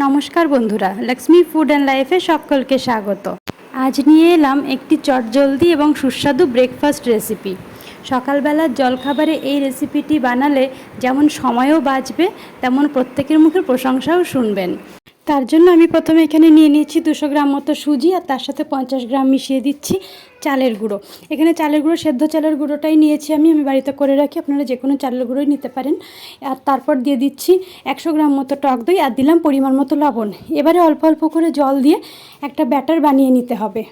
নমস্কার বন্ধুরা Lakshmi food and লাইফে সকলকে স্বাগত। আজ নিয়ে এলাম একটি চটজলদি এবং সুস্বাদু ব্রেকফাস্ট রেসিপি সকালবেলার জলখাবারে এই রেসিপিটি বানালে যেমন সময়ও বাঁচবে, তেমন প্রত্যেকের মুখে প্রশংসাও শুনবেন। তার জন্য আমি প্রথমে এখানে নিয়ে নিয়েছি দুশো গ্রাম মতো সুজি আর তার সাথে পঞ্চাশ গ্রাম মিশিয়ে দিচ্ছি চালের গুঁড়ো। এখানে চালের গুঁড়ো, সেদ্ধ চালের গুঁড়োটাই নিয়েছি আমি আমি বাড়িতে করে রাখি, আপনারা যে কোনো চালের গুঁড়োই নিতে পারেন। আর তারপর দিয়ে দিচ্ছি একশো গ্রাম মতো টক দই আর দিলাম পরিমাণ মতো লবণ। এবারে অল্প অল্প করে জল দিয়ে একটা ব্যাটার বানিয়ে নিতে হবে।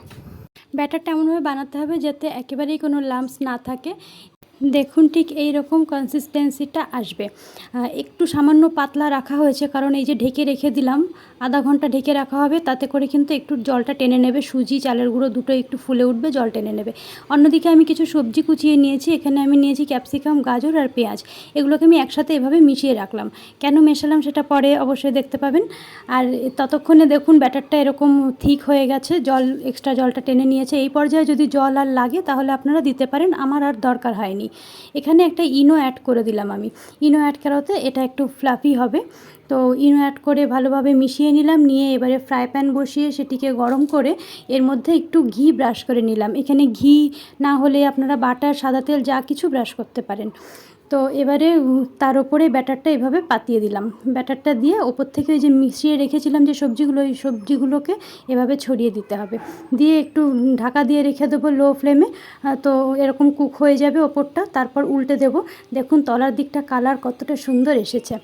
ব্যাটারটা এমনভাবে বানাতে হবে যাতে একেবারেই কোনো লাম্পস না থাকে। দেখুন ঠিক এই রকম কনসিস্টেন্সিটা আসবে। একটু সামান্য পাতলা রাখা হয়েছে, কারণ এই যে ঢেকে রেখে দিলাম, আধা ঘণ্টা ঢেকে রাখা হবে, তাতে করে কিন্তু একটু জলটা টেনে নেবে, সুজি, চালের গুঁড়ো দুটো একটু ফুলে উঠবে, জল টেনে নেবে। অন্যদিকে আমি কিছু সবজি কুচিয়ে নিয়েছি, এখানে আমি নিয়েছি ক্যাপসিকাম গাজর আর পেঁয়াজ। এগুলোকে আমি একসাথে এভাবে মিশিয়ে রাখলাম। কেন মেশালাম সেটা পরে অবশ্যই দেখতে পাবেন। আর ততক্ষণে দেখুন ব্যাটারটা এরকম ঠিক হয়ে গেছে, জল এক্সট্রা জলটা টেনে নিয়েছে। এই পর্যায়ে যদি জল আর লাগে, তাহলে আপনারা দিতে পারেন, আমার আর দরকার হয়নি। এখানে একটা ইনো অ্যাড করে দিলাম আমি। ইনো অ্যাড করাতে এটা একটু ফ্লাফি হবে। তো ইনো অ্যাড করে ভালোভাবে মিশিয়ে নিলাম, নিয়ে এবারে ফ্রাই প্যান বসিয়ে সেটিকে গরম করে এর মধ্যে একটু ঘি ব্রাশ করে নিলাম। এখানে ঘি না হলে আপনারা বাটার, সাদা তেল যা কিছু ব্রাশ করতে পারেন। তো এবারে তার ওপরে ব্যাটারটা এভাবে পাতিয়ে দিলাম। ব্যাটারটা দিয়ে ওপর থেকে ওই যে মিশিয়ে রেখেছিলাম যে সবজিগুলো, ওই সবজিগুলোকে এভাবে ছড়িয়ে দিতে হবে। দিয়ে একটু ঢাকা দিয়ে রেখে দেবো লো ফ্লেমে। তো এরকম কুক হয়ে যাবে ওপরটা। তারপর উল্টে দেব। দেখুন, তলার দিকটা কালার কতটা সুন্দর এসেছে।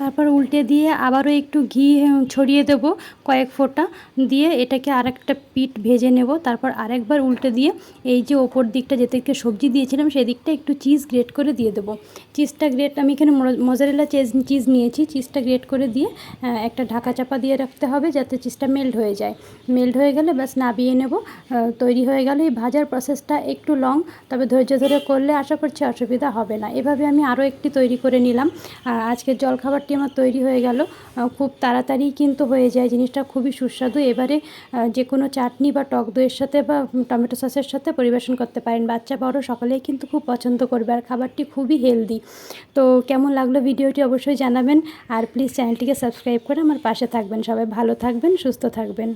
তারপর উল্টে দিয়ে আবারও একটু ঘি ছড়িয়ে দেবো কয়েক ফোঁটা। দিয়ে এটাকে আরেকটা পিঠ ভেজে নেব। তারপর আরেকবার উল্টে দিয়ে এই যে ওপর দিকটা যে দিকটা সবজি দিয়েছিলাম সেই দিকটা একটু চিজ গ্রেট করে দিয়ে দেবো। চিজটা গ্রেট আমি এখানে মজারেলা চিজ চিজ নিয়েছি। চিজটা গ্রেট করে দিয়ে একটা ঢাকা চাপা দিয়ে রাখতে হবে যাতে চিজটা মেল্ট হয়ে যায়। মেল্ট হয়ে গেলে ব্যাস নাবিয়ে নেব। তৈরি হয়ে গেলে এই ভাজার প্রসেসটা একটু লং তবে ধৈর্য ধরে করলে আশা করছি অসুবিধা হবে না। এভাবে আমি আরও একটি তৈরি করে নিলাম। আর আজকের জলখাবারটি আমার তৈরি হয়ে গেল। খুব তাড়াতাড়ি কিন্তু হয়ে যায়। জিনিসটা খুবই সুস্বাদু। এবারে যে কোনো চাটনি বা টক দইয়ের সাথে বা টমেটো সসের সাথে পরিবেশন করতে পারেন। বাচ্চা, বড় সকলেই কিন্তু খুব পছন্দ করবে আর খাবারটি খুবই হেলদি। তো কেমন লাগল ভিডিওটি অবশ্যই জানাবেন। আর প্লিজ চ্যানেলটিকে সাবস্ক্রাইব করে আমার পাশে থাকবেন। সবাই ভালো থাকবেন, সুস্থ থাকবেন।